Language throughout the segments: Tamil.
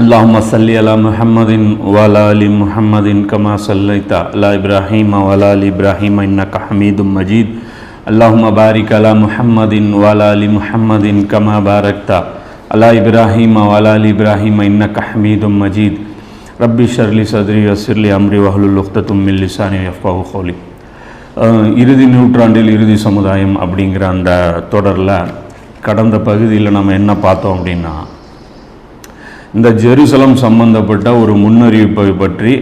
اللهم صل على محمد وعلى ال محمد كما صليت على ابراهيم وعلى ال ابراهيم انك حميد مجيد اللهم بارك على محمد وعلى ال محمد كما باركت على ابراهيم وعلى ال ابراهيم انك حميد مجيد ربي اشرح لي صدري ويسر لي امري واحلل عقدة من لساني يفقهوا قولي அஹ் இறுதி நூற்றாண்டில் இறுதி சமுதாயம் அப்படிங்கிற அந்த தொடரில் கடந்த பகுதியில் நம்ம என்ன பார்த்தோம் அப்படின்னா இந்த ஜெருசலம் சம்பந்தப்பட்ட ஒரு முன்னறிவிப்பை பற்றி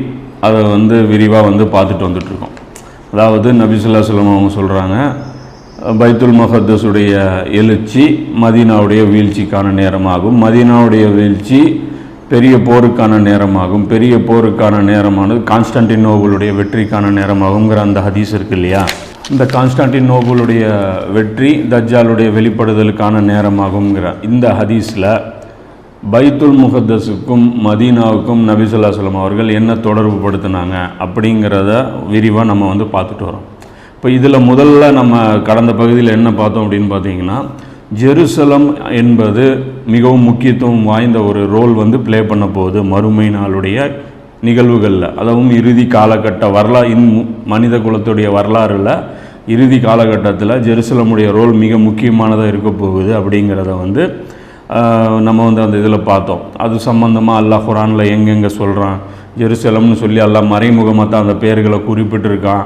அதை வந்து விரிவாக வந்து பார்த்துட்டு வந்துட்ருக்கோம் அதாவது நபிசுல்லா சொல்லம் அவங்க சொல்கிறாங்க பைத்துல் முகத்தஸுடைய எழுச்சி மதீனாவுடைய வீழ்ச்சிக்கான நேரமாகும். மதீனாவுடைய வீழ்ச்சி பெரிய போருக்கான நேரமாகும். பெரிய போருக்கான நேரமானது கான்ஸ்டன்டினோபுளுடைய வெற்றிக்கான நேரமாகுங்கிற அந்த ஹதீஸ் இருக்கு இல்லையா? இந்த கான்ஸ்டான்டினோபுளுடைய வெற்றி தஜ்ஜாலுடைய வெளிப்படுதலுக்கான நேரமாகுங்கிற இந்த ஹதீஸில் பைத்துல் முகத்தஸுக்கும் மதீனாவுக்கும் நபிசுல்லா சொல்லம் அவர்கள் என்ன தொடர்பு படுத்தினாங்க அப்படிங்கிறத விரிவாக நம்ம வந்து பார்த்துட்டு வரோம். இப்போ இதில் முதல்ல நம்ம கடந்த பகுதியில் என்ன பார்த்தோம் அப்படின்னு பார்த்தீங்கன்னா ஜெருசலம் என்பது மிகவும் முக்கியத்துவம் வாய்ந்த ஒரு ரோல் வந்து ப்ளே பண்ண போகுது மறுமை நாளுடைய நிகழ்வுகளில். அதுவும் இறுதி காலகட்ட வரலா இன் மனித குலத்துடைய வரலாறில் இறுதி காலகட்டத்தில் ஜெருசலமுடைய ரோல் மிக முக்கியமானதாக இருக்க போகுது அப்படிங்கிறத வந்து நம்ம வந்து அந்த இதில் பார்த்தோம். அது சம்மந்தமாக அல்லாஹ் குரானில் எங்கெங்கே சொல்கிறான் ஜெருசலம்னு சொல்லி எல்லாம் மறைமுகமாக தான் அந்த பேர்களை குறிப்பிட்டிருக்கான்.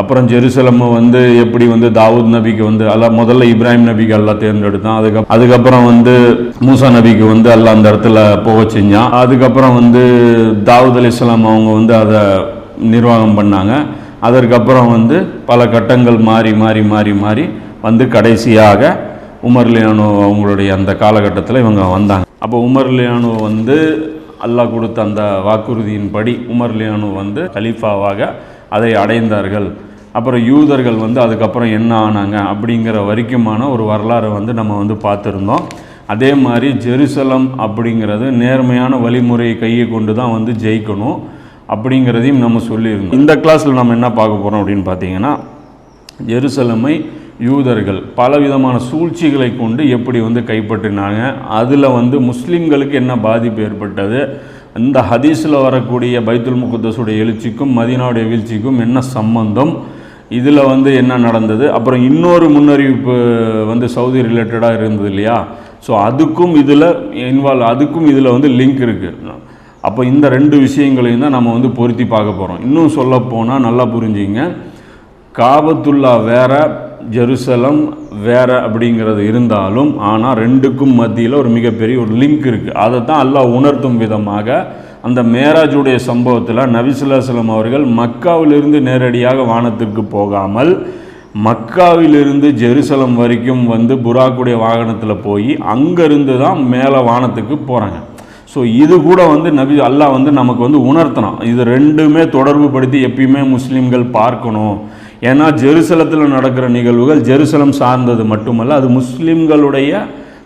அப்புறம் ஜெருசலம் வந்து எப்படி வந்து தாவூத் நபிக்கு வந்து அல்லா முதல்ல இப்ராஹிம் நபிக்கு எல்லாம் தேர்ந்தெடுத்தான். அதுக்கு அதுக்கப்புறம் வந்து மூசா நபிக்கு வந்து எல்லாம் அந்த இடத்துல போக செஞ்சான். அதுக்கப்புறம் வந்து தாவூத் அலி அவங்க வந்து அதை நிர்வாகம் பண்ணாங்க. அதற்கப்புறம் வந்து பல கட்டங்கள் மாறி மாறி மாறி மாறி வந்து கடைசியாக உமர் அவங்களுடைய அந்த காலகட்டத்தில் இவங்க வந்தாங்க. அப்போ உமர் வந்து அல்லாஹ் கொடுத்த அந்த வாக்குறுதியின்படி உமர் லியானோ வந்து கலீஃபாவாக அதை அடைந்தார்கள். அப்புறம் யூதர்கள் வந்து அதுக்கப்புறம் என்ன ஆனாங்க அப்படிங்கிற வரைக்குமான ஒரு வரலாறை வந்து நம்ம வந்து பார்த்துருந்தோம். அதே மாதிரி ஜெருசலம் அப்படிங்கிறது நேர்மையான வழிமுறையை கையை கொண்டு தான் வந்து ஜெயிக்கணும் அப்படிங்கிறதையும் நம்ம சொல்லியிருந்தோம். இந்த கிளாஸில் நம்ம என்ன பார்க்க போகிறோம் அப்படின்னு பார்த்தீங்கன்னா ஜெருசலமை யூதர்கள் பலவிதமான சூழ்ச்சிகளை கொண்டு எப்படி வந்து கைப்பற்றினாங்க. அதில் வந்து முஸ்லீம்களுக்கு என்ன பாதிப்பு ஏற்பட்டது? இந்த ஹதீஸில் வரக்கூடிய பைத்துல் முகத்தஸுடைய எழுச்சிக்கும் மதினாவுடைய வீழ்ச்சிக்கும் என்ன சம்பந்தம்? இதில் வந்து என்ன நடந்தது? அப்புறம் இன்னொரு முன்னறிவிப்பு வந்து சவுதி ரிலேட்டடாக இருந்தது இல்லையா? ஸோ அதுக்கும் இதில் இன்வால்வ் அதுக்கும் இதில் வந்து லிங்க் இருக்குது அப்போ இந்த ரெண்டு விஷயங்களையும் தான் நம்ம வந்து பொருத்தி பார்க்க போகிறோம் இன்னும் சொல்ல போனால் நல்லா புரிஞ்சுங்க. காபத்துல்லா வேற ஜெருசலம் வேற அப்படிங்கிறது இருந்தாலும் ஆனால் ரெண்டுக்கும் மத்தியில் ஒரு மிகப்பெரிய ஒரு லிங்க் இருக்குது அதை தான் அல்லாஹ் உணர்த்தும் விதமாக அந்த மேராஜுடைய சம்பவத்தில் நபிசுல்லாஸ்லம் அவர்கள் மக்காவிலிருந்து நேரடியாக வானத்திற்கு போகாமல் மக்காவிலிருந்து ஜெருசலம் வரைக்கும் வந்து புறாக்குடைய வாகனத்தில் போய் அங்கேருந்து தான் மேலே வானத்துக்கு போகிறாங்க ஸோ இது கூட வந்து நபி அல்லாஹ் வந்து நமக்கு வந்து உணர்த்தணும். இது ரெண்டுமே தொடர்பு படுத்தி எப்பயுமே முஸ்லீம்கள் பார்க்கணும். ஏன்னா ஜெருசலத்தில் நடக்கிற நிகழ்வுகள் ஜெருசலம் சார்ந்தது மட்டுமல்ல அது முஸ்லீம்களுடைய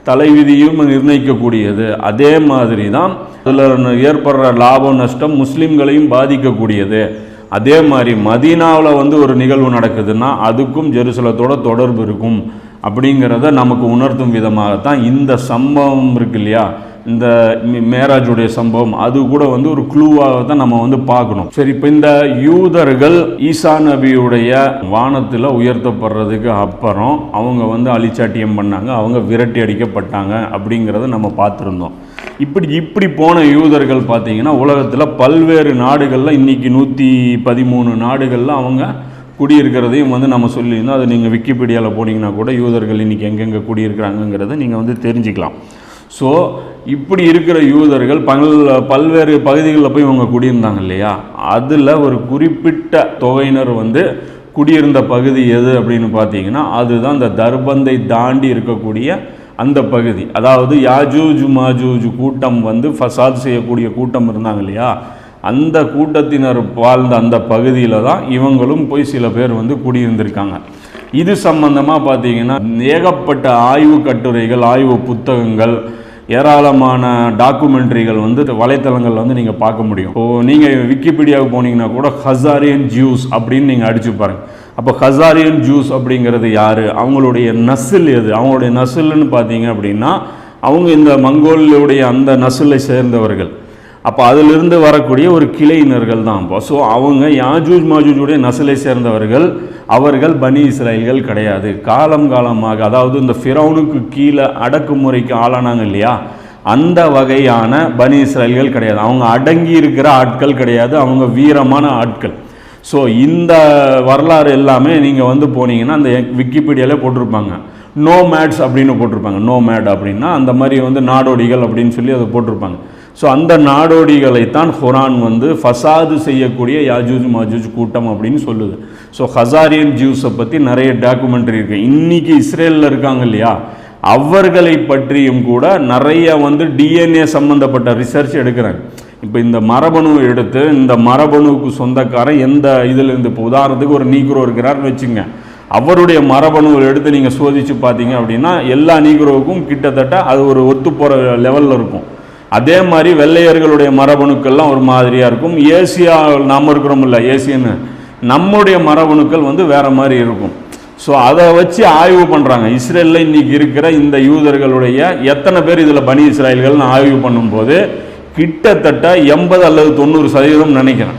தலைவிதியும் நிர்ணயிக்கக்கூடியது. அதே மாதிரி தான் அதில் ஏற்படுற லாபம் நஷ்டம் முஸ்லீம்களையும் பாதிக்கக்கூடியது. அதே மாதிரி மதீனாவில் வந்து ஒரு நிகழ்வு நடக்குதுன்னா அதுக்கும் ஜெருசலத்தோட தொடர்பு இருக்கும். அப்படிங்கிறத நமக்கு உணர்த்தும் விதமாகத்தான் இந்த சம்பவம் இருக்கு இல்லையா? இந்த மேராஜுடைய சம்பவம் அது கூட வந்து ஒரு க்ளூவாக தான் நம்ம வந்து பார்க்கணும். சரி இப்போ இந்த யூதர்கள் ஈசா நபியுடைய வானத்தில் உயர்த்தப்படுறதுக்கு அப்புறம் அவங்க வந்து அழிச்சாட்டியம் பண்ணாங்க அவங்க விரட்டி அடிக்கப்பட்டாங்க அப்படிங்கிறத நம்ம பார்த்துருந்தோம். இப்படி இப்படி போன யூதர்கள் பார்த்தீங்கன்னா உலகத்தில் பல்வேறு நாடுகளில் இன்றைக்கி நூற்றி பதிமூணு நாடுகளில் அவங்க குடியிருக்கிறதையும் வந்து நம்ம சொல்லியிருந்தோம். அது நீங்கள் விக்கிபீடியாவில் போனீங்கன்னா கூட யூதர்கள் இன்றைக்கி எங்கெங்கே குடியிருக்கிறாங்கங்கிறத நீங்கள் வந்து தெரிஞ்சுக்கலாம். ஸோ இப்படி இருக்கிற யூதர்கள் பல் பல்வேறு பகுதிகளில் போய் இவங்க குடியிருந்தாங்க இல்லையா? அதில் ஒரு குறிப்பிட்ட தொகையினர் வந்து குடியிருந்த பகுதி எது அப்படின்னு பார்த்தீங்கன்னா அதுதான் இந்த தர்பந்தை தாண்டி இருக்கக்கூடிய அந்த பகுதி. அதாவது யாஜூஜ் மாஜூஜ் கூட்டம் வந்து ஃபசாத் செய்யக்கூடிய கூட்டம் இருந்தாங்க இல்லையா? அந்த கூட்டத்தினர் வாழ்ந்த அந்த பகுதியில் தான் இவங்களும் போய் சில பேர் வந்து குடியிருந்திருக்காங்க. இது சம்பந்தமாக பார்த்தீங்கன்னா ஏகப்பட்ட ஆய்வு கட்டுரைகள் ஆய்வு புத்தகங்கள் ஏராளமான டாக்குமெண்ட்ரிகள் வந்து வலைத்தளங்களில் வந்து நீங்கள் பார்க்க முடியும். ஓ நீங்கள் விக்கிபீடியாவுக்கு போனீங்கன்னா கூட ஹசாரியன் ஜூஸ் அப்படின்னு நீங்கள் அடிச்சு பாருங்கள் அப்போ ஹசாரியன் ஜூஸ் அப்படிங்கிறது யார்? அவங்களுடைய நசில் எது? அவங்களுடைய நசில்னு பார்த்தீங்க அப்படின்னா அவங்க இந்த மங்கோலியுடைய அந்த நசிலை சேர்ந்தவர்கள். அப்போ அதிலிருந்து வரக்கூடிய ஒரு கிளையினர்கள் தான் அப்போ ஸோ அவங்க யாஜூஜ் மாஜூஜுடைய நசலை சேர்ந்தவர்கள். அவர்கள் பனி இஸ்ராயல்கள் கிடையாது. காலம் காலமாக அதாவது இந்த ஃபிரௌனுக்கு கீழே அடக்குமுறைக்கு ஆளானாங்க இல்லையா? அந்த வகையான பனி இஸ்ராயல்கள் கிடையாது. அவங்க அடங்கி இருக்கிற ஆட்கள் கிடையாது. அவங்க வீரமான ஆட்கள். ஸோ இந்த வரலாறு எல்லாமே நீங்கள் வந்து போனீங்கன்னா அந்த விக்கிபீடியாலே போட்டிருப்பாங்க. நோ மேட்ஸ் அப்படின்னு போட்டிருப்பாங்க. நோ மேட் அப்படின்னா அந்த மாதிரி வந்து நாடோடிகள் அப்படின்னு சொல்லி அதை போட்டிருப்பாங்க. ஸோ அந்த நாடோடிகளைத்தான் குரான் வந்து ஃபசாது செய்யக்கூடிய யாஜூஜ் மாஜூஜ் கூட்டம் அப்படின்னு சொல்லுது. ஸோ ஹசாரியன் ஜூஸை பற்றி நிறைய டாக்குமெண்ட்ரி இருக்குது இன்றைக்கி இஸ்ரேலில் இருக்காங்க இல்லையா? அவர்களை பற்றியும் கூட நிறைய வந்து டிஎன்ஏ சம்மந்தப்பட்ட ரிசர்ச் எடுக்கிறாங்க. இப்போ இந்த மரபணு எடுத்து இந்த மரபணுவுக்கு சொந்தக்காரன் எந்த இதுலேருந்து இப்போ உதாரணத்துக்கு ஒரு நீக்ரோ இருக்கிறார்னு வச்சுங்க. அவருடைய மரபணுவை எடுத்து நீங்கள் சோதித்து பார்த்தீங்க அப்படின்னா எல்லா நீக்ரோவுக்கும் கிட்டத்தட்ட அது ஒரு ஒத்து போகிற லெவலில் இருக்கும். அதே மாதிரி வெள்ளையர்களுடைய மரபணுக்கள்லாம் ஒரு மாதிரியாக இருக்கும். ஏசியா நாம் இல்லை ஏசியன்னு நம்முடைய மரபணுக்கள் வந்து வேறு மாதிரி இருக்கும். ஸோ அதை வச்சு ஆய்வு பண்ணுறாங்க இஸ்ரேலில் இன்றைக்கி இருக்கிற இந்த யூதர்களுடைய எத்தனை பேர் இதில் பனி இஸ்ராயல்கள்னு ஆய்வு பண்ணும்போது கிட்டத்தட்ட எண்பது அல்லது தொண்ணூறு சதவீதம் நினைக்கிறேன்.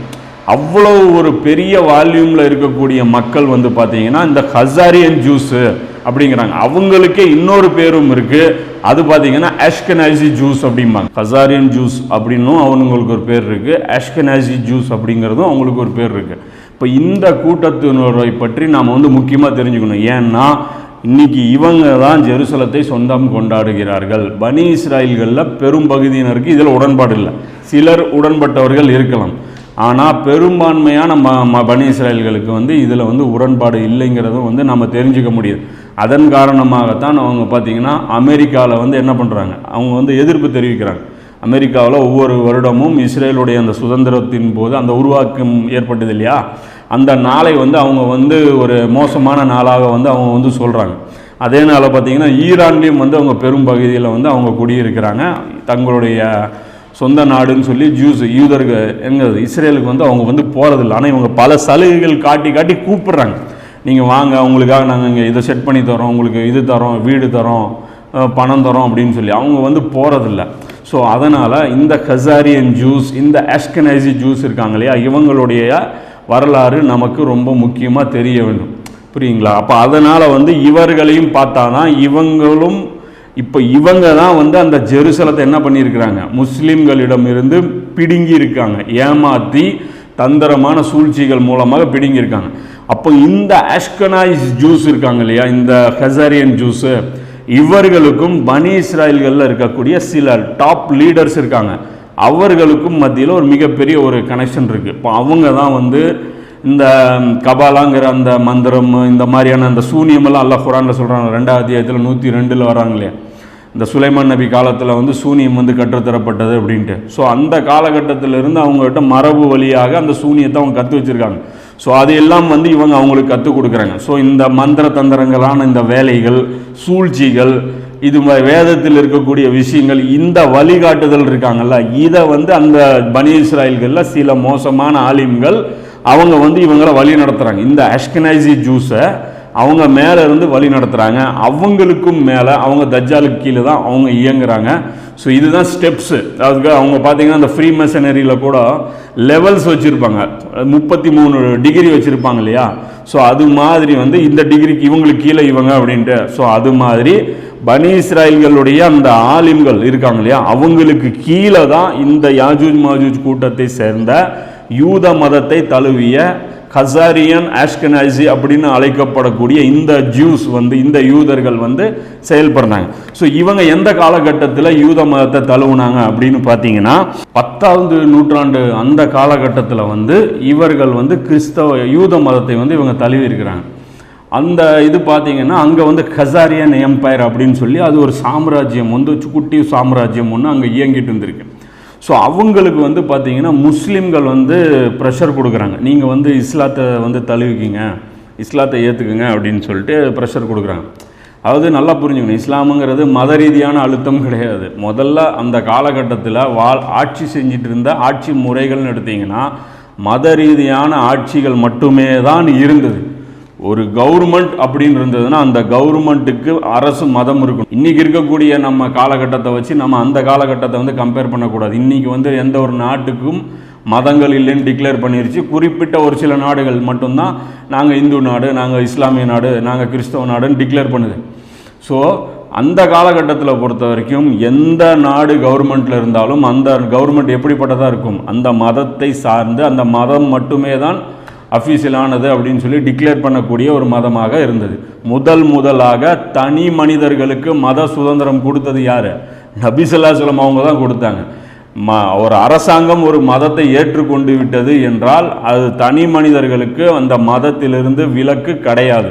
அவ்வளோ ஒரு பெரிய வால்யூமில் இருக்கக்கூடிய மக்கள் வந்து பார்த்தீங்கன்னா இந்த ஹசாரியன் ஜூஸு அப்படிங்கிறாங்க. அவங்களுக்கே இன்னொரு பேரும் இருக்குது அது பார்த்தீங்கன்னா அஷ்கனாசி ஜூஸ் அப்படிம்பாங்க. ஹசாரியன் ஜூஸ் அப்படின்னும் அவனுங்களுக்கு ஒரு பேர் இருக்குது அஷ்கனாசி ஜூஸ் அப்படிங்கிறதும் அவங்களுக்கு ஒரு பேர் இருக்குது இப்போ இந்த கூட்டத்தினரை பற்றி நாம் வந்து முக்கியமாக தெரிஞ்சுக்கணும். ஏன்னா இன்னைக்கு இவங்க தான் ஜெருசலத்தை சொந்தம் கொண்டாடுகிறார்கள். பனி இஸ்ராயல்களில் பெரும் பகுதியினருக்கு இதில் உடன்பாடு இல்லை. சிலர் உடன்பட்டவர்கள் இருக்கலாம். ஆனால் பெரும்பான்மையான ம ம பனி இஸ்ரேல்களுக்கு வந்து இதில் வந்து உடன்பாடு இல்லைங்கிறதும் வந்து நம்ம தெரிஞ்சுக்க முடியுது. அதன் காரணமாகத்தான் அவங்க பார்த்திங்கன்னா அமெரிக்காவில் வந்து என்ன பண்ணுறாங்க அவங்க வந்து எதிர்ப்பு தெரிவிக்கிறாங்க. அமெரிக்காவில் ஒவ்வொரு வருடமும் இஸ்ரேலுடைய அந்த சுதந்திரத்தின் போது அந்த உருவாக்கம் ஏற்பட்டது இல்லையா? அந்த நாளை வந்து அவங்க வந்து ஒரு மோசமான நாளாக வந்து அவங்க வந்து சொல்கிறாங்க அதே நாளில் பார்த்திங்கன்னா ஈரான்லேயும் வந்து அவங்க பெரும் பகுதியில் வந்து அவங்க குடியிருக்கிறாங்க. தங்களுடைய சொந்த நாடுன்னு சொல்லி ஜூஸ் யூதர்கள் எங்க இஸ்ரேலுக்கு வந்து அவங்க வந்து போகிறதில்ல ஆனால் இவங்க பல சலுகைகள் காட்டி காட்டி கூப்பிட்றாங்க. நீங்கள் வாங்க உங்களுக்காக நாங்கள் இங்கே இதை செட் பண்ணி தரோம் உங்களுக்கு இது தரோம் வீடு தரோம் பணம் தரோம் அப்படின்னு சொல்லி அவங்க வந்து போகிறதில்ல ஸோ அதனால் இந்த கசாரியன் ஜூஸ் இந்த ஆஷ்கனைசி ஜூஸ் இருக்காங்க இல்லையா இவங்களுடைய வரலாறு நமக்கு ரொம்ப முக்கியமாக தெரிய வேண்டும். புரியுங்களா? அப்போ அதனால் வந்து இவர்களையும் பார்த்தா தான் இவங்களும் இப்போ இவங்க தான் வந்து அந்த ஜெருசலத்தை என்ன பண்ணியிருக்கிறாங்க? முஸ்லீம்களிடம் இருந்து பிடுங்கி இருக்காங்க ஏமாற்றி தந்திரமான சூழ்ச்சிகள் மூலமாக பிடுங்கியிருக்காங்க. அப்போ இந்த ஆஷ்கனாய்ஸ் ஜூஸ் இருக்காங்க இல்லையா? இந்த ஹெசாரியன் ஜூஸு இவர்களுக்கும் பனி இஸ்ராயல்களில் இருக்கக்கூடிய சில டாப் லீடர்ஸ் இருக்காங்க. அவர்களுக்கும் மத்தியில் ஒரு மிகப்பெரிய ஒரு கனெக்ஷன் இருக்குது இப்போ அவங்க தான் வந்து இந்த கபாலாங்கிற அந்த மந்திரம் இந்த மாதிரியான அந்த சூனியமெல்லாம் அல்ல குரானில் சொல்கிறாங்க ரெண்டாவது அத்தியாயத்தில் நூற்றி ரெண்டில் வராங்க இல்லையா? இந்த சுலைமான் நபி காலத்தில் வந்து சூனியம் வந்து கற்றுத்தரப்பட்டது அப்படின்ட்டு. ஸோ அந்த காலகட்டத்திலிருந்து அவங்ககிட்ட மரபு வழியாக அந்த சூனியத்தை அவங்க கற்று வச்சுருக்காங்க. ஸோ அதையெல்லாம் வந்து இவங்க அவங்களுக்கு கற்றுக் கொடுக்குறாங்க. ஸோ இந்த மந்திர தந்திரங்களான இந்த வேலைகள் சூழ்ச்சிகள் இது வேதத்தில் இருக்கக்கூடிய விஷயங்கள் இந்த வழிகாட்டுதல் இருக்காங்கல்ல இதை வந்து அந்த பனி இஸ்ராயல்களில் சில மோசமான ஆலிம்கள் அவங்க வந்து இவங்களை வழி நடத்துகிறாங்க இந்த அஷ்கனைசி ஜூஸை அவங்க மேலே இருந்து வழி நடத்துகிறாங்க அவங்களுக்கும் மேலே அவங்க தஜ்ஜாலுக்கு கீழே தான் அவங்க இயங்குறாங்க. ஸோ இதுதான் ஸ்டெப்ஸு அதுக்கு அவங்க பார்த்தீங்கன்னா அந்த ஃப்ரீ மெஷனரியில் கூட லெவல்ஸ் வச்சுருப்பாங்க. முப்பத்தி மூணு டிகிரி வச்சுருப்பாங்க இல்லையா? ஸோ அது மாதிரி வந்து இந்த டிகிரிக்கு இவங்களுக்கு கீழே இவங்க அப்படின்ட்டு. ஸோ அது மாதிரி பனி இஸ்ராயல்களுடைய அந்த ஆலிம்கள் இருக்காங்க இல்லையா? அவங்களுக்கு கீழே தான் இந்த யாஜூஜ் மாஜூஜ் கூட்டத்தை சேர்ந்த யூத மதத்தை தழுவிய ஹசாரியன் ஆஷ்கனாசி அப்படின்னு அழைக்கப்படக்கூடிய இந்த ஜூஸ் வந்து இந்த யூதர்கள் வந்து செயல்படுறாங்க. ஸோ இவங்க எந்த காலகட்டத்தில் யூத மதத்தை தழுவுனாங்க அப்படின்னு பார்த்தீங்கன்னா பத்தாவது நூற்றாண்டு அந்த காலகட்டத்தில் வந்து இவர்கள் வந்து கிறிஸ்தவ யூத மதத்தை வந்து இவங்க தழுவி இருக்கிறாங்க. அந்த இது பார்த்தீங்கன்னா அங்கே வந்து கசாரியன் எம்பையர் அப்படின்னு சொல்லி அது ஒரு சாம்ராஜ்யம் வந்து குட்டி சாம்ராஜ்யம் ஒன்று அங்கே இயங்கிட்டு இருந்திருக்கு. ஸோ அவங்களுக்கு வந்து பார்த்தீங்கன்னா முஸ்லீம்கள் வந்து ப்ரெஷர் கொடுக்குறாங்க. நீங்கள் வந்து இஸ்லாத்தை வந்து தழுவிக்கிங்க இஸ்லாத்தை ஏற்றுக்குங்க அப்படின்னு சொல்லிட்டு ப்ரெஷர் கொடுக்குறாங்க. அதாவது நல்லா புரிஞ்சுக்கணும். இஸ்லாமுங்கிறது மத ரீதியான அழுத்தம் கிடையாது. முதல்ல அந்த காலகட்டத்தில் வாழ் ஆட்சி செஞ்சிட்டு இருந்த ஆட்சி முறைகள்னு எடுத்தீங்கன்னா மத ரீதியான ஆட்சிகள் மட்டுமே தான் இருந்தது. ஒரு கவர்மெண்ட் அப்படின்னு இருந்ததுன்னா அந்த கவர்மெண்ட்டுக்கு அரசு மதம் இருக்கும் இன்றைக்கி இருக்கக்கூடிய நம்ம காலகட்டத்தை வச்சு நம்ம அந்த காலகட்டத்தை வந்து கம்பேர் பண்ணக்கூடாது. இன்றைக்கி வந்து எந்த ஒரு நாட்டுக்கும் மதங்கள் இல்லைன்னு டிக்ளேர் பண்ணிருச்சு. குறிப்பிட்ட ஒரு சில நாடுகள் மட்டும்தான் நாங்கள் இந்து நாடு நாங்கள் இஸ்லாமிய நாடு நாங்கள் கிறிஸ்தவ நாடுன்னு டிக்ளேர் பண்ணுது. ஸோ அந்த காலகட்டத்தில் பொறுத்த வரைக்கும் எந்த நாடு கவர்மெண்ட்டில் இருந்தாலும் அந்த கவர்மெண்ட் எப்படிப்பட்டதாக இருக்கும்? அந்த மதத்தை சார்ந்து அந்த மதம் மட்டுமே தான் அஃபீஷியலானது அப்படின்னு சொல்லி டிக்ளேர் பண்ணக்கூடிய ஒரு மதமாக இருந்தது. முதல் முதலாக தனி மனிதர்களுக்கு மத சுதந்திரம் கொடுத்தது யார்? நபிசல்லாசலம் அவங்க தான் கொடுத்தாங்க. ம ஒரு அரசாங்கம் ஒரு மதத்தை ஏற்றுக்கொண்டு விட்டது என்றால் அது தனி மனிதர்களுக்கு அந்த மதத்திலிருந்து விலக்கு கிடையாது.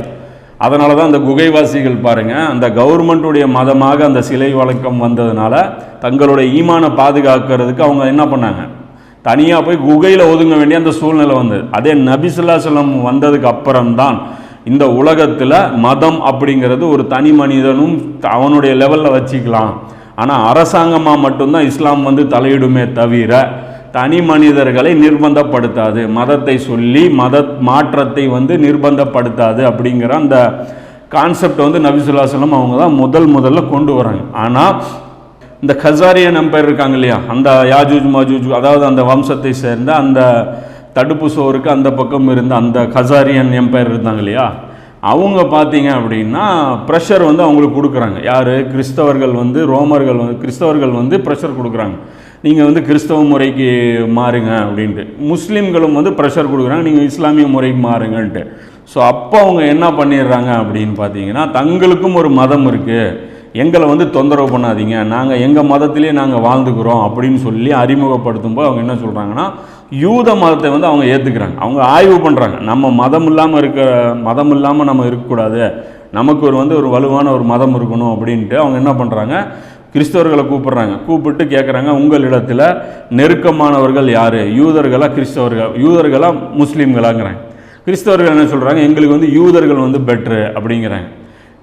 அதனால தான் அந்த குகைவாசிகள் பாருங்கள் அந்த கவர்மெண்ட்டுடைய மதமாக அந்த சிலை வழக்கம் வந்ததுனால தங்களுடைய ஈமான பாதுகாக்கிறதுக்கு அவங்க என்ன பண்ணாங்க? தனியாக போய் குகையில் ஒதுங்க வேண்டிய அந்த சூழ்நிலை வந்தது அதே நபிசுல்லாசலம் வந்ததுக்கு அப்புறம்தான் இந்த உலகத்தில் மதம் அப்படிங்கிறது ஒரு தனி மனிதனும் அவனுடைய லெவலில் வச்சுக்கலாம். ஆனால் அரசாங்கமாக மட்டும்தான் இஸ்லாம் வந்து தலையிடுமே தவிர தனி மனிதர்களை நிர்பந்தப்படுத்தாது. மதத்தை சொல்லி மத மாற்றத்தை வந்து நிர்பந்தப்படுத்தாது அப்படிங்கிற அந்த கான்செப்ட் வந்து நபிசுல்லாசலம் அவங்க தான் முதல் முதல்ல கொண்டு வராங்க. ஆனால் இந்த ஹசாரியன் எம்பையர் இருக்காங்க இல்லையா? அந்த யாஜூஜ் மாஜூஜ் அதாவது அந்த வம்சத்தை சேர்ந்த அந்த தடுப்பு சோருக்கு அந்த பக்கம் இருந்த அந்த ஹசாரியன் எம்பையர் இருந்தாங்க இல்லையா? அவங்க பார்த்தீங்க அப்படின்னா ப்ரெஷர் வந்து அவங்களுக்கு கொடுக்குறாங்க. யார்? கிறிஸ்தவர்கள் வந்து ரோமர்கள் வந்து கிறிஸ்தவர்கள் வந்து ப்ரெஷர் கொடுக்குறாங்க. நீங்கள் வந்து கிறிஸ்தவ முறைக்கு மாறுங்க அப்படின்ட்டு. முஸ்லீம்களும் வந்து ப்ரெஷர் கொடுக்குறாங்க. நீங்கள் இஸ்லாமிய முறைக்கு மாறுங்கன்ட்டு. ஸோ அப்போ அவங்க என்ன பண்ணிடுறாங்க அப்படின்னு பார்த்தீங்கன்னா தங்களுக்கும் ஒரு மதம் இருக்குது எங்களை வந்து தொந்தரவு பண்ணாதீங்க. நாங்கள் எங்கள் மதத்திலே நாங்கள் வாழ்ந்துக்கிறோம் அப்படின்னு சொல்லி அறிமுகப்படுத்தும்போது அவங்க என்ன சொல்கிறாங்கன்னா யூத மதத்தை வந்து அவங்க ஏற்றுக்கிறாங்க அவங்க ஆய்வு பண்ணுறாங்க நம்ம மதம் இல்லாமல் இருக்க மதம் இல்லாமல் நம்ம இருக்கக்கூடாது. நமக்கு ஒரு வந்து ஒரு வலுவான ஒரு மதம் இருக்கணும் அப்படின்ட்டு அவங்க என்ன பண்ணுறாங்க கிறிஸ்தவர்களை கூப்பிட்றாங்க. கூப்பிட்டு கேட்குறாங்க உங்களிடத்தில் நெருக்கமானவர்கள் யார்? யூதர்களா கிறிஸ்தவர்கள் யூதர்களா முஸ்லீம்களாங்கிறாங்க. கிறிஸ்தவர்கள் என்ன சொல்கிறாங்க எங்களுக்கு வந்து யூதர்கள் வந்து பெட்ரு அப்படிங்கிறாங்க.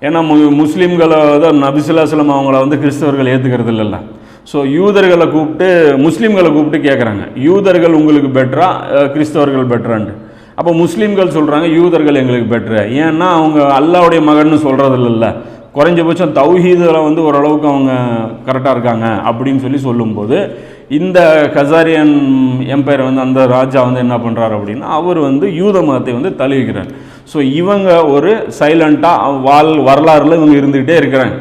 ஏன்னா மு முஸ்லீம்களை தான் நபிசுல்லாஸ்லம் அவங்கள வந்து கிறிஸ்தவர்கள் ஏற்றுக்கிறது இல்லைல்ல. ஸோ யூதர்களை கூப்பிட்டு முஸ்லீம்களை கூப்பிட்டு கேட்குறாங்க யூதர்கள் உங்களுக்கு பெட்டரா கிறிஸ்தவர்கள் பெட்டரான்ட்டு அப்போ முஸ்லீம்கள் சொல்கிறாங்க யூதர்கள் எங்களுக்கு பெட்ரு ஏன்னா அவங்க அல்லாவுடைய மகன் சொல்கிறது இல்லைல்ல. குறைஞ்சபட்சம் தௌஹீதில் வந்து ஓரளவுக்கு அவங்க கரெக்டாக இருக்காங்க அப்படின்னு சொல்லி சொல்லும்போது இந்த கசாரியன் எம்பையர் வந்து அந்த ராஜா வந்து என்ன பண்ணுறாரு அப்படின்னா அவர் வந்து யூத மதத்தை வந்து தழுவிக்கிறார். ஸோ இவங்க ஒரு சைலண்ட்டாக வாழ் வரலாறுல இவங்க இருந்துக்கிட்டே இருக்கிறாங்க.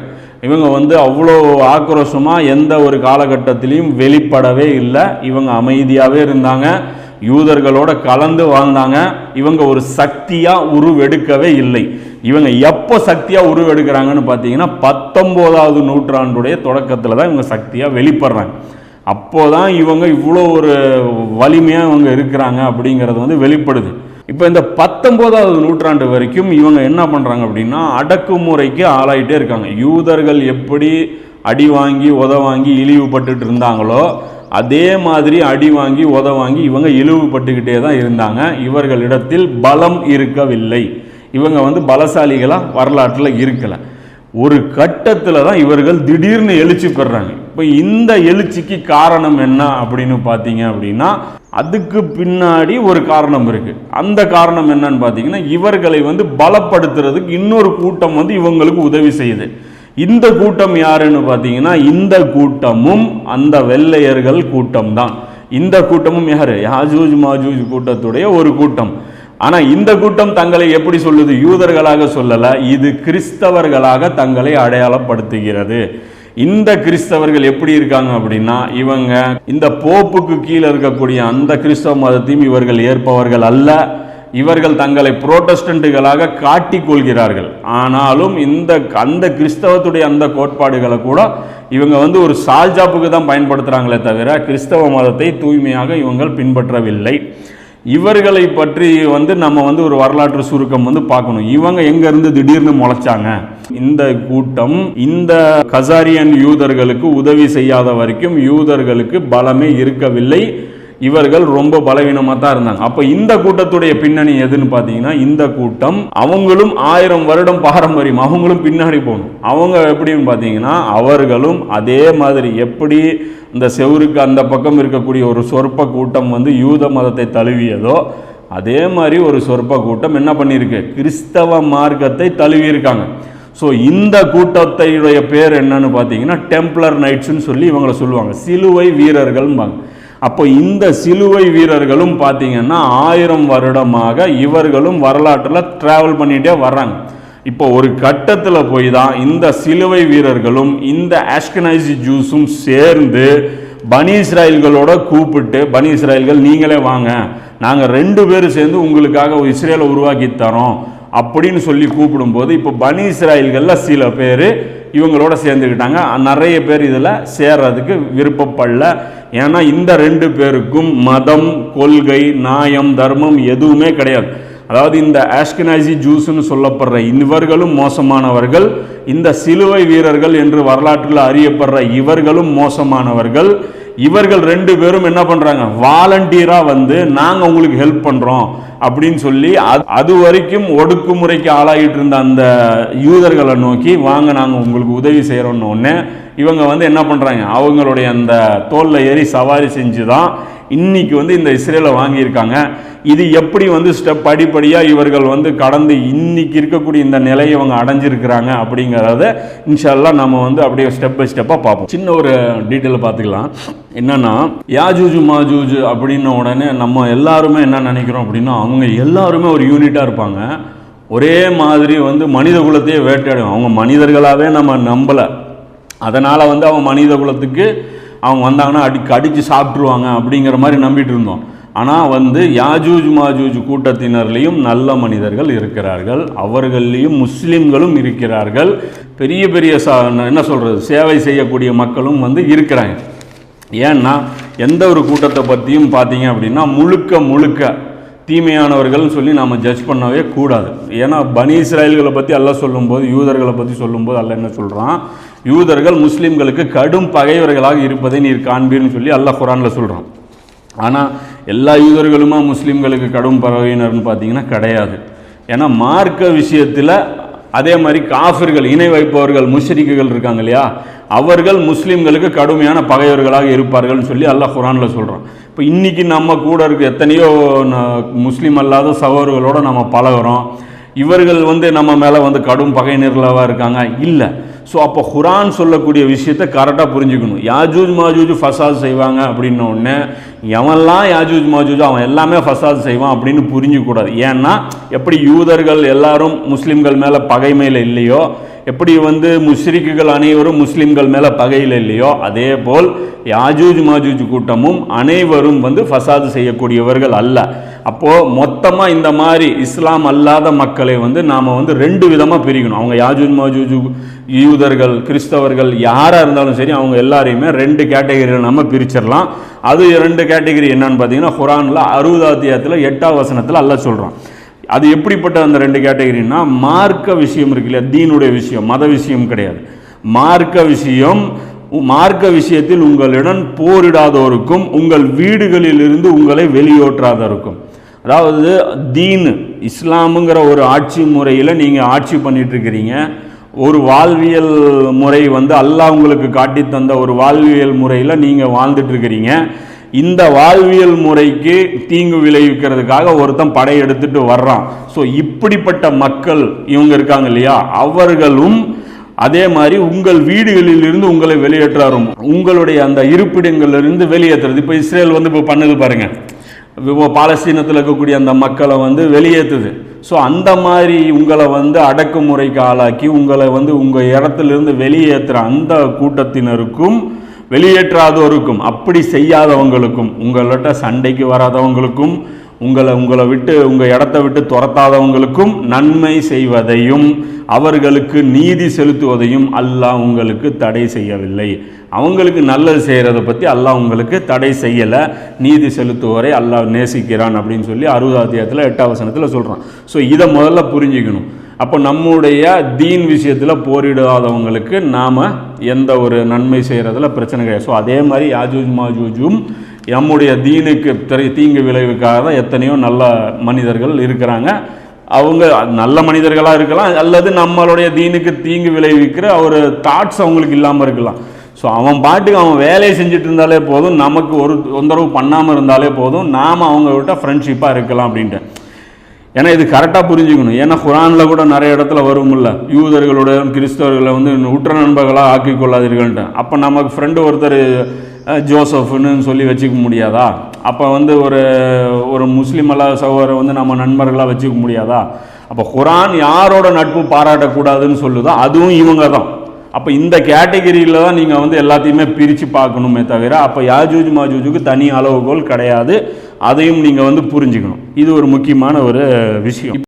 இவங்க வந்து அவ்வளோ ஆக்ரோஷமாக எந்த ஒரு காலகட்டத்திலையும் வெளிப்படவே இல்லை. இவங்க அமைதியாகவே இருந்தாங்க. யூதர்களோட கலந்து வாழ்ந்தாங்க. இவங்க ஒரு சக்தியாக உருவெடுக்கவே இல்லை. இவங்க எப்போ சக்தியாக உருவெடுக்கிறாங்கன்னு பார்த்தீங்கன்னா பத்தொம்போதாவது நூற்றாண்டுடைய தொடக்கத்தில் தான் இவங்க சக்தியாக வெளிப்படுறாங்க. அப்போதான் இவங்க இவ்வளோ ஒரு வலிமையாக இவங்க இருக்கிறாங்க அப்படிங்கிறது வந்து வெளிப்படுது. இப்போ இந்த பத்தொம்போதாவது நூற்றாண்டு வரைக்கும் இவங்க என்ன பண்ணுறாங்க அப்படின்னா அடக்குமுறைக்கு ஆளாயிட்டே இருக்காங்க. யூதர்கள் எப்படி அடி வாங்கி உத வாங்கி இழிவுபட்டுட்டு இருந்தாங்களோ அதே மாதிரி அடி வாங்கி உத வாங்கி இவங்க இழிவுபட்டுக்கிட்டே தான் இருந்தாங்க. இவர்களிடத்தில் பலம் இருக்கவில்லை. இவங்க வந்து பலசாலிகளாக வரலாற்றில் இருக்கலை. ஒரு கட்டத்தில் தான் இவர்கள் திடீர்னு எழுச்சி பெறுறாங்க இப்போ இந்த எழுச்சிக்கு காரணம் என்ன அப்படின்னு பார்த்தீங்க அப்படின்னா அதுக்கு பின்னாடி ஒரு காரணம் இருக்கு. அந்த காரணம் என்னன்னு பார்த்தீங்கன்னா இவர்களை வந்து பலப்படுத்துறதுக்கு இன்னொரு கூட்டம் வந்து இவங்களுக்கு உதவி செய்யுது. இந்த கூட்டம் யாருன்னு பார்த்தீங்கன்னா இந்த கூட்டமும் அந்த வெள்ளையர்கள் கூட்டம் தான் இந்த கூட்டமும் யாரு? யாஜூஜ் மாஜூஜ் கூட்டத்துடைய ஒரு கூட்டம். ஆனால் இந்த கூட்டம் தங்களை எப்படி சொல்லுது? யூதர்களாக சொல்லலை. இது கிறிஸ்தவர்களாக தங்களை அடையாளப்படுத்துகிறது. இந்த கிறிஸ்தவர்கள் எப்படி இருக்காங்க அப்படின்னா இவங்க இந்த போப்புக்கு கீழே இருக்கக்கூடிய அந்த கிறிஸ்தவ மதத்தையும் இவர்கள் ஏற்பவர்கள் அல்ல. இவர்கள் தங்களை புரோட்டஸ்டண்ட்டுகளாக காட்டிக் கொள்கிறார்கள். ஆனாலும் இந்த அந்த கிறிஸ்தவத்துடைய அந்த கோட்பாடுகளை கூட இவங்க வந்து ஒரு சால்ஜாப்புக்கு தான் பயன்படுத்துகிறாங்களே தவிர கிறிஸ்தவ மதத்தை தூய்மையாக இவங்கள் பின்பற்றவில்லை. இவர்களை பற்றி வந்து நம்ம வந்து ஒரு வரலாற்று சுருக்கம் வந்து பார்க்கணும். இவங்க எங்கேருந்து திடீர்னு முளைச்சாங்க? இந்த கூட்டம் இந்த கசாரியன் யூதர்களுக்கு உதவி செய்யாத வரைக்கும் யூதர்களுக்கு பலமே இருக்கவில்லை. இவர்கள் ரொம்ப பலவீனமாக தான் இருந்தாங்க. அப்போ இந்த கூட்டத்துடைய பின்னணி எதுன்னு பார்த்தீங்கன்னா இந்த கூட்டம் அவங்களும் ஆயிரம் வருடம் பாரம்பரியம் அவங்களும் பின்னாடி போகணும். அவங்க எப்படின்னு பார்த்தீங்கன்னா அவர்களும் அதே மாதிரி எப்படி இந்த செவருக்கு அந்த பக்கம் இருக்கக்கூடிய ஒரு சொற்ப கூட்டம் வந்து யூத மதத்தை தழுவியதோ அதே மாதிரி ஒரு சொற்ப கூட்டம் என்ன பண்ணியிருக்கு? கிறிஸ்தவ மார்க்கத்தை தழுவியிருக்காங்க. ஸோ இந்த கூட்டத்தையுடைய பேர் என்னன்னு பார்த்தீங்கன்னா டெம்ப்ளர் நைட்ஸ்னு சொல்லி இவங்களை சொல்லுவாங்க. சிலுவை வீரர்கள்பாங்க அப்போ இந்த சிலுவை வீரர்களும் பார்த்தீங்கன்னா ஆயிரம் வருடமாக இவர்களும் வரலாற்றில் ட்ராவல் பண்ணிகிட்டே வர்றாங்க. இப்போ ஒரு கட்டத்தில் போய் தான் இந்த சிலுவை வீரர்களும் இந்த ஆஷ்கனைசி ஜூஸும் சேர்ந்து பனி இஸ்ராயல்களோட கூப்பிட்டு பனி இஸ்ராயல்கள் நீங்களே வாங்க. நாங்கள் ரெண்டு பேரும் சேர்ந்து உங்களுக்காக ஒரு இஸ்ரேலை உருவாக்கி தரோம். அப்படின்னு சொல்லி கூப்பிடும்போது இப்போ பனி இஸ்ராயல்களில் சில பேர் இவங்களோட சேர்ந்துக்கிட்டாங்க. நிறைய பேர் இதில் சேர்றதுக்கு விருப்பப்படல. ஏன்னா இந்த ரெண்டு பேருக்கும் மதம் கொள்கை நியாயம் தர்மம் எதுவுமே கிடையாது. அதாவது இந்த ஆஷ்கனாசி ஜூஸ்னு சொல்லப்படுற இவர்களும் மோசமானவர்கள். இந்த சிலுவை வீரர்கள் என்று வரலாற்றில் அறியப்படுற இவர்களும் மோசமானவர்கள். இவர்கள் ரெண்டு பேரும் என்ன பண்ணுறாங்க வாலண்டியராக வந்து நாங்கள் உங்களுக்கு ஹெல்ப் பண்ணுறோம் அப்படின்னு சொல்லி அது அது வரைக்கும் ஒடுக்குமுறைக்கு ஆளாகிட்டு இருந்த அந்த யூதர்களை நோக்கி வாங்க நாங்கள் உங்களுக்கு உதவி செய்கிறோன்னு ஒன்று இவங்க வந்து என்ன பண்ணுறாங்க அவங்களுடைய அந்த தோலில் ஏறி சவாரி செஞ்சு தான் இன்னைக்கு வந்து இந்த இஸ்ரேலை வாங்கியிருக்காங்க. இது எப்படி வந்து ஸ்டெப் படிப்படியாக இவர்கள் வந்து கடந்து இன்னைக்கு இருக்கக்கூடிய இந்த நிலையை இவங்க அடைஞ்சிருக்கிறாங்க அப்படிங்கிறத இன்ஷால்லா நம்ம வந்து அப்படியே ஸ்டெப் பை ஸ்டெப்பாக பார்ப்போம். சின்ன ஒரு டீட்டெயில் பார்த்துக்கலாம். என்னன்னா யாஜூஜு மாஜூஜு அப்படின்ன உடனே நம்ம எல்லாருமே என்ன நினைக்கிறோம் அப்படின்னா அவங்க எல்லாருமே ஒரு யூனிட்டாக இருப்பாங்க. ஒரே மாதிரி வந்து மனித குலத்தையே வேட்டையாடும். அவங்க மனிதர்களாகவே நம்ம நம்பலை. அதனால் வந்து அவங்க மனித குலத்துக்கு அவங்க வந்தாங்கன்னா அடி கடித்து சாப்பிட்ருவாங்க அப்படிங்கிற மாதிரி நம்பிட்டு இருந்தோம். ஆனால் வந்து யாஜூஜ் மாஜூஜ் கூட்டத்தினர்லேயும் நல்ல மனிதர்கள் இருக்கிறார்கள். அவர்கள்லேயும் முஸ்லீம்களும் இருக்கிறார்கள். பெரிய பெரிய சா என்ன சொல்கிறது சேவை செய்யக்கூடிய மக்களும் வந்து இருக்கிறாங்க. ஏன்னா எந்த ஒரு கூட்டத்தை பற்றியும் பார்த்தீங்க அப்படின்னா முழுக்க முழுக்க தீமையானவர்கள்னு சொல்லி நாம் ஜட்ஜ் பண்ணவே கூடாது. ஏன்னா பனி இஸ்ராயல்களை பற்றி எல்லாம் சொல்லும்போது யூதர்களை பற்றி சொல்லும்போது அல்ல என்ன சொல்கிறான் யூதர்கள் முஸ்லீம்களுக்கு கடும் பகைவர்களாக இருப்பதை நீர் காண்பீர்னு சொல்லி அல்லாஹ் குரானில் சொல்கிறான் ஆனால் எல்லா யூதர்களுமா முஸ்லீம்களுக்கு கடும் பகையினர்னு பார்த்தீங்கன்னா கிடையாது. ஏன்னா மார்க்க விஷயத்தில் அதே மாதிரி காஃபிர்கள் இணை வைப்பவர்கள் முஷரிக்குகள் இருக்காங்க இல்லையா? அவர்கள் முஸ்லீம்களுக்கு கடுமையான பகைவர்களாக இருப்பார்கள்னு சொல்லி அல்லாஹ் குரானில் சொல்கிறான் இப்போ இன்றைக்கி நம்ம கூட இருக்க எத்தனையோ முஸ்லீம் அல்லாத சகோதரர்களோடு நம்ம பழகுறோம். இவர்கள் வந்து நம்ம மேலே வந்து கடும் பகையினர்களாக இருக்காங்க? இல்லை. ஸோ அப்போ குரான் சொல்லக்கூடிய விஷயத்தை கரெக்டாக புரிஞ்சுக்கணும். யாஜூஜ் மாஜூஜ் ஃபசாத் செய்வாங்க அப்படின்ன உடனே எவன்லாம் யாஜூஜ் மாஜூஜ் அவன் எல்லாமே ஃபசாத் செய்வான் அப்படின்னு புரிஞ்சுக்கூடாது ஏன்னா எப்படி யூதர்கள் எல்லாரும் முஸ்லீம்கள் மேலே பகைமையில் இல்லையோ எப்படி வந்து முஷ்ரிக்குகள் அனைவரும் முஸ்லீம்கள் மேலே பகையில் இல்லையோ அதே போல் யாஜூஜ் மாஜூஜ் கூட்டமும் அனைவரும் வந்து ஃபசாது செய்யக்கூடியவர்கள் அல்ல. அப்போது மொத்தமாக இந்த மாதிரி இஸ்லாம் அல்லாத மக்களை வந்து நாம் வந்து ரெண்டு விதமாக பிரிக்கணும். அவங்க யாஜூஜ் மாஜூஜ் யூதர்கள் கிறிஸ்தவர்கள் யாராக இருந்தாலும் சரி அவங்க எல்லாரையுமே ரெண்டு கேட்டகரியில் நம்ம பிரிச்சிடலாம். அது ரெண்டு கேட்டகரி என்னன்னு பார்த்தீங்கன்னா குரானில் அறுபதாத்தியத்தில் எட்டாம் வசனத்தில் அல்ல சொல்கிறான் அது எப்படிப்பட்ட அந்த ரெண்டு கேட்டகரின்னா மார்க்க விஷயம் இருக்கு இல்லையா? தீனுடைய விஷயம் மத விஷயம் கிடையாது. மார்க்க விஷயம் உ- மார்க்க விஷயத்தில் உங்களிடம் போரிடாதோருக்கும் உங்கள் வீடுகளிலிருந்து உங்களை வெளியேற்றாதோருக்கும். அதாவது தீன் இஸ்லாமுங்கிற ஒரு ஆட்சி முறையில் நீங்கள் ஆட்சி பண்ணிகிட்ருக்கிறீங்க ஒரு வாழ்வியல் முறை வந்து அல்லாஹ் உங்களுக்கு காட்டி தந்த ஒரு வாழ்வியல் முறையில் நீங்கள் வாழ்ந்துட்டுருக்கிறீங்க. இந்த வாழ்வியல் முறைக்கு தீங்கு விளைவிக்கிறதுக்காக ஒருத்தன் படையெடுத்துட்டு வர்றான். ஸோ இப்படிப்பட்ட மக்கள் இவங்க இருக்காங்க இல்லையா? அவர்களும் அதே மாதிரி உங்கள் வீடுகளிலிருந்து உங்களை வெளியேற்றாரும். உங்களுடைய அந்த இருப்பிடங்களிலிருந்து வெளியேற்றுறது. இப்போ இஸ்ரேல் வந்து இப்போ பண்ணுது பாருங்க. இப்போ பாலஸ்தீனத்தில் இருக்கக்கூடிய அந்த மக்களை வந்து வெளியேற்றுது. ஸோ அந்த மாதிரி உங்களை வந்து அடக்குமுறைக்கு ஆளாக்கி உங்களை வந்து உங்கள் இடத்துலேருந்து வெளியேற்றுற அந்த கூட்டத்தினருக்கும் வெளியேற்றாதோருக்கும் அப்படி செய்யாதவங்களுக்கும் உங்கள்கிட்ட சண்டைக்கு வராதவங்களுக்கும் உங்களை உங்களை விட்டு உங்கள் இடத்த விட்டு துரத்தாதவங்களுக்கும் நன்மை செய்வதையும் அவர்களுக்கு நீதி செலுத்துவதையும் அல்லாஹ் உங்களுக்கு தடை செய்யவில்லை. அவங்களுக்கு நல்லது செய்கிறத பற்றி அல்லாஹ் உங்களுக்கு தடை செய்யலை. நீதி செலுத்துவோரை அல்லாஹ் நேசிக்கிறான் அப்படின்னு சொல்லி அறுபதாவது எட்டாம் வசனத்தில் சொல்கிறான் ஸோ இதை முதல்ல புரிஞ்சுக்கணும். அப்போ நம்முடைய தீன் விஷயத்தில் போரிடாதவங்களுக்கு நாம் எந்த ஒரு நன்மை செய்கிறதுல பிரச்சனை கிடையாது. ஸோ அதே மாதிரி யாஜூஜ் மாஜூஜும் நம்முடைய தீனுக்கு தெரி- தீங்கு தான் எத்தனையோ நல்ல மனிதர்கள் இருக்கிறாங்க. அவங்க நல்ல மனிதர்களாக இருக்கலாம் அல்லது நம்மளுடைய தீனுக்கு தீங்கு விளைவிக்கிற ஒரு தாட்ஸ் அவங்களுக்கு இல்லாமல் இருக்கலாம். ஸோ அவன் பாட்டுக்கு அவன் வேலையை செஞ்சுட்டு இருந்தாலே போதும் நமக்கு ஒரு தொந்தரவு பண்ணாமல் இருந்தாலே போதும் நாம் அவங்கக்கிட்ட ஃப்ரெண்ட்ஷிப்பாக இருக்கலாம் அப்படின்ட்டு. ஏன்னா இது கரெக்டாக புரிஞ்சுக்கணும். ஏன்னா குரானில் கூட நிறைய இடத்துல வரும்ல. யூதர்களோட கிறிஸ்தவர்களை வந்து உற்ற நண்பர்களாக ஆக்கி கொள்ளாதீர்கள்ட்டு அப்போ நமக்கு ஃப்ரெண்டு ஒருத்தர் அஹ், ஜோசப்னு சொல்லி வச்சுக்க முடியாதா? அப்போ வந்து ஒரு ஒரு முஸ்லீம் அல்லா சகோதரை வந்து நம்ம நண்பர்களாக வச்சுக்க முடியாதா? அப்போ குரான் யாரோட நட்பு பாராட்டக்கூடாதுன்னு சொல்லுதோ அதுவும் இவங்க தான் அப்போ இந்த கேட்டகரியில் தான் நீங்கள் வந்து எல்லாத்தையுமே பிரித்து பார்க்கணுமே தவிர அப்போ யாஜூஜ் மாஜூஜுக்கு தனி அளவுகோல் கிடையாது. அதையும் நீங்கள் வந்து புரிஞ்சுக்கணும். இது ஒரு முக்கியமான ஒரு விஷயம்.